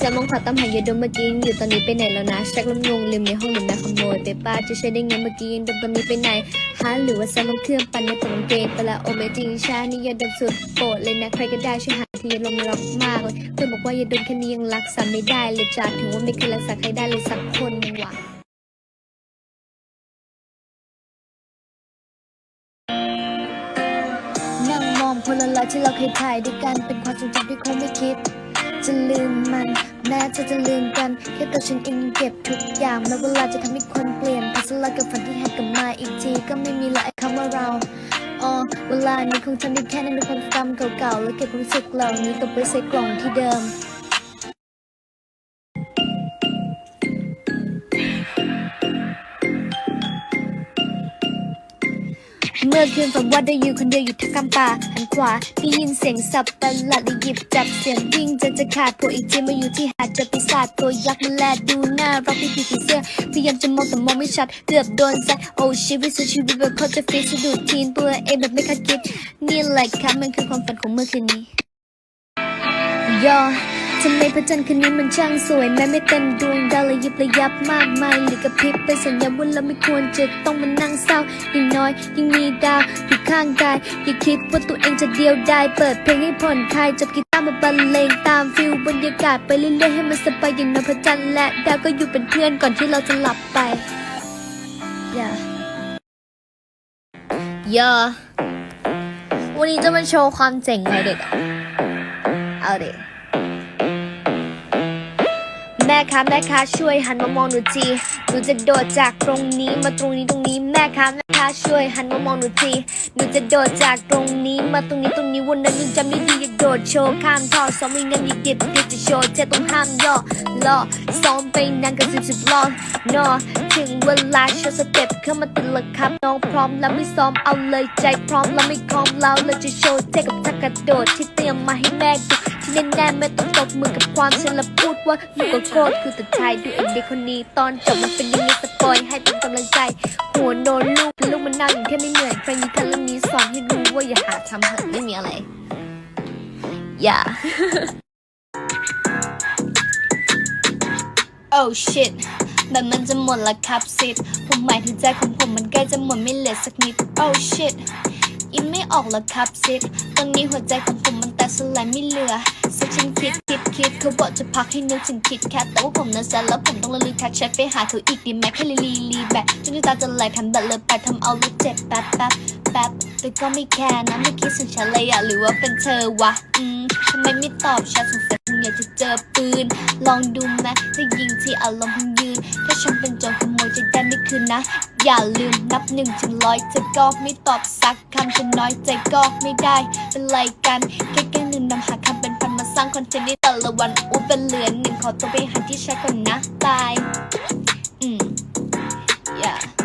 สมองขอตามหายาดมเมื่อกี้อยู่ตอนนี้ไปไหนแล้วนะชักลำงงลืมในห้องหรือแม่ขโมยไปป้าจะใช้ได้ไงเมื่อกี้ยังดมตอนนี้ไปไหนฮะหรือว่าแซมลงเครื่องปั่นในตัวกางเกงไปละโอเมจริงชานี่ยาดมสุดโปรดเลยนะใครก็ได้ช่วยหาทีลมรักมากเลยเพื่อนบอกว่ายาดมแค่นี้ยังรักษาไม่ได้เลยจ้าถึงว่าไม่เคยรักษาใครได้เลยสักคนหนึงว่ะนั่งมองพลลอยที่เราเคยถ่ายด้วยกันเป็นความทรงจำที่คงไม่คิด จะลืมมัน แม้เธอจะลืมกันแค่ตัวฉันเองยังเก็บทุกอย่างแม้เวลาจะทำให้คนเปลี่ยนพัสลายกับฝันที่หักกลับมาอีกทีก็ไม่มีละไอ้คำว่าเราอ๋อเวลานี้คงทำได้แค่นั้นด้วยความจำเก่าๆ แล้วเก็บความรู้สึกเหล่านี้กลับไปใส่กล่องที่เดิม เมื่อคืนฝันว่าได้อยู่คนเดียวอยู่ที่กำป่าหันขวาได้ยินเสียงสับประหลาดเลยหยิบจับเสียงวิ่งจะจะขาดพวกอีกทีมาอยู่ที่หาดจอปีศาจตัวยักษ์มาแลดูหน้ารักพี่ผีเสื้อพยายามจะมองแต่มองไม่ชัดเกือบโดนซัดโอ้ชีวิตสุดชีวิตแบบเขาจะฟีสะดุดทีนตัวเองแบบไม่คาดคิดนี่แหละครับมันคือความฝันของเมื่อคืนนี้ยอ ทำไมพระจันทร์คืนนี้มันช่างสวยแม้ไม่เต็มดวงดาวระยิบระยับมากมายหรือกระพริบเป็นสัญญาณว่าเราไม่ควรจะต้องมานั่งเศร้าอย่างน้อยยังมีดาวอยู่ข้างกายอย่าคิดว่าตัวเองจะเดียวดายเปิดเพลงให้ผ่อนคลายจับกีตาร์มาบรรเลงตามฟิลบรรยากาศไปเรื่อยๆให้มันสบายอย่างน้อยพระจันทร์และดาวก็อยู่เป็นเพื่อนก่อนที่เราจะหลับไปอย่าอย่าวันนี้จะมาโชว์ความเจ๋งเลยเด็กเอาเด็ก แม่คะแม่คะช่วยหันมามองหนูทีหนูจะโดดจากตรงนี้มาตรงนี้ตรงนี้แม่คะแม่คะช่วยหันมามองหนูทีหนูจะโดดจากตรงนี้มาตรงนี้ตรงนี้วันนั้นยังจำได้ดีอยากโดดโชว์ข้ามท่อซ้อมไม่งั้นอยากเก็บเดี๋ยวจะโชว์เจ็ต้องห้ามย่อล่อซ้อมไปนานกันสิบสิบรอบนอถึงเวลาโชว์สเต็ปเข้ามาติดละครับน้องพร้อมแล้วไม่ซ้อมเอาเลยใจพร้อมแล้วไม่คอมเราเลยจะโชว์เทกับทักกระโดดที่เตรียมมาให้แม่ดู ที่แน่ๆไม่ต้องตบมือกับความฉันละพูดว่าอยู่กับโคตรคือแต่ชายดูเอ็นเด็กคนนี้ ตอนจบมันเป็นยังไงสปอยให้เป็นกำลังใจ หัวโนนลูกลูกมันน่าอย่างแค่ไม่เหนื่อยใครมีกันเรื่องนี้สอนให้รู้ว่าอย่าหาทำเถอะไม่มีอะไร อย่า oh shit แบบมันจะหมดละครับสิทธิ์ผมหมายถึงใจของผมมันใกล้จะหมดไม่เหลือสักนิด oh shit ยิ้มไม่ออกละครับซิดตอนนี้หัวใจของผมมันแตกสลายไม่เหลือ ฉันคิดคิดคิดเขาบอกจะพักให้นึกถึงคิดแค่แต่ว่าผมนั้นแซนแล้วผมต้องละลืมทักแชทไปหาเขาอีกดีไหมแค่ลีลีลีแบบจนน้ำตาจะไหลทำแบบเลยไปทำเอาล้วเจ็บแป๊บแป๊บแป๊บแต่ก็ไม่แคร์นะไม่คิดถึงฉันเลยอะหรือว่าเป็นเธอวะอืมทำไมไม่ตอบแชทสงสัยคงอยากจะเจอปืน ลองดูไหมถ้ายิงที่อารมณ์พังยืน ถ้าฉันเป็นโจรขโมยจะได้ไม่คืนนะ อย่าลืมนับหนึ่งถึงร้อยจะก็ไม่ตอบสักคำจะน้อยใจก็ไม่ได้เป็นไรกันแค่แค่หนึ่งนำหาคำเป็น สร้างคอนเทนต์ในแต่ละวันอู้เป็นเหลือนหนึ่งขอตัวไปหันที่แชทก่อนนะบายอืม yeah